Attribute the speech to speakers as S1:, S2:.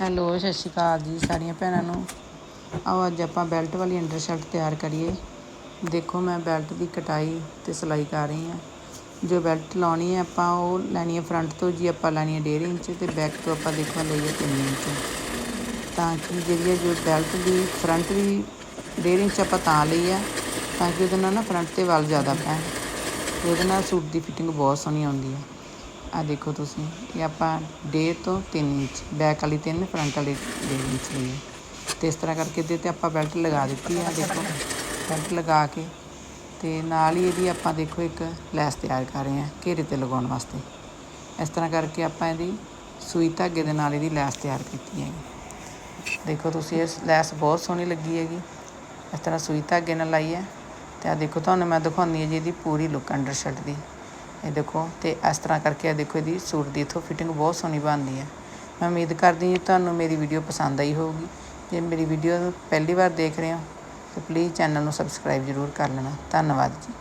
S1: Hello, ਸਤਿ ਸ਼੍ਰੀ ਅਕਾਲ ਜੀ ਸਾਰੀਆਂ ਭੈਣਾਂ ਨੂੰ। ਆਓ ਅੱਜ ਆਪਾਂ ਬੈਲਟ ਵਾਲੀ ਅੰਡਰ ਸ਼ਰਟ ਤਿਆਰ ਕਰੀਏ। ਦੇਖੋ ਮੈਂ ਬੈਲਟ ਦੀ ਕਟਾਈ ਤੇ ਸਿਲਾਈ ਕਰ ਰਹੀ ਹਾਂ। ਜੋ ਬੈਲਟ ਲਾਉਣੀ ਹੈ ਆਪਾਂ ਉਹ ਲੈਣੀ ਹੈ ਫਰੰਟ ਤੋਂ ਜੀ ਆਪਾਂ ਲੈਣੀ ਹੈ 1.5 ਇੰਚ ਤੇ ਬੈਕ ਤੋਂ ਆਪਾਂ ਦੇਖੋ ਲਈ ਹੈ 3 ਇੰਚ। ਤਾਂ ਕਿ ਜਿਹੜੀ ਹੈ ਜੋ ਬੈਲਟ ਦੀ ਫਰੰਟ ਦੀ 1.5 ਇੰਚ ਆਪਾਂ ਤਾਂ ਲਈ ਆ ਤਾਂ ਕਿ ਉਹਦੇ ਨਾਲ ਨਾ ਫਰੰਟ ਤੇ ਵਾਲ ਜ਼ਿਆਦਾ ਪੈਣ। ਉਹਦੇ ਨਾਲ ਸੂਟ ਦੀ ਫਿਟਿੰਗ ਬਹੁਤ ਸੋਹਣੀ ਆਉਂਦੀ ਹੈ। ਆ ਦੇਖੋ ਤੁਸੀਂ, ਇਹ ਆਪਾਂ 1.5 ਤੋਂ 3 ਇੰਚ ਬੈਕ ਵਾਲੀ 3 ਫਰੰਟ ਵਾਲੀ 1.5 ਇੰਚ ਲਈ ਹੈ। ਤੇ ਇਸ ਤਰ੍ਹਾਂ ਕਰਕੇ ਇਹਦੇ ਤੇ ਆਪਾਂ ਬੈਲਟ ਲਗਾ ਦਿੱਤੀ ਆ, ਦੇਖੋ। ਬੈਲਟ ਲਗਾ ਕੇ ਤੇ ਨਾਲ ਹੀ ਇਹਦੀ ਆਪਾਂ ਦੇਖੋ ਇੱਕ ਲੈਸ ਤਿਆਰ ਕਰ ਰਹੇ ਹਾਂ, ਘੇਰੇ ਤੇ ਲਗਾਉਣ ਵਾਸਤੇ। ਇਸ ਤਰ੍ਹਾਂ ਕਰਕੇ ਆਪਾਂ ਇਹਦੀ ਸੂਈ ਧਾਗੇ ਦੇ ਨਾਲ ਇਹਦੀ ਲੈਸ ਤਿਆਰ ਕੀਤੀ ਹੈਗੀ। ਦੇਖੋ ਤੁਸੀਂ ਇਸ ਲੈਸ ਬਹੁਤ ਸੋਹਣੀ ਲੱਗੀ ਹੈਗੀ। ਇਸ ਤਰ੍ਹਾਂ ਸੂਈ ਧਾਗੇ ਨਾਲ ਲਾਈ ਹੈ। ਤੇ ਆ ਦੇਖੋ, ਤੁਹਾਨੂੰ ਮੈਂ ਦਿਖਾਉਂਦੀ ਹਾਂ ਜੀ ਇਹਦੀ ਪੂਰੀ ਲੁੱਕ ਅੰਡਰ ਸ਼ਰਟ ਦੀ। ਇਹ ਦੇਖੋ, ਤੇ ਇਸ ਤਰ੍ਹਾਂ ਕਰਕੇ ਇਹ ਦੇਖੋ ਇਹਦੀ ਸੂਟ ਦੀ ਇਥੋਂ ਫਿਟਿੰਗ ਬਹੁਤ ਸੋਹਣੀ ਬਣਦੀ ਹੈ। ਮੈਂ ਉਮੀਦ ਕਰਦੀ ਹਾਂ ਤੁਹਾਨੂੰ ਮੇਰੀ ਵੀਡੀਓ ਪਸੰਦ ਆਈ ਹੋਊਗੀ। ਜੇ ਮੇਰੀ ਵੀਡੀਓ ਪਹਿਲੀ ਵਾਰ ਦੇਖ ਰਹੇ ਹੋ, ਤਾਂ ਪਲੀਜ਼ ਚੈਨਲ ਨੂੰ ਸਬਸਕ੍ਰਾਈਬ ਜ਼ਰੂਰ ਕਰ ਲੈਣਾ। ਧੰਨਵਾਦ ਜੀ।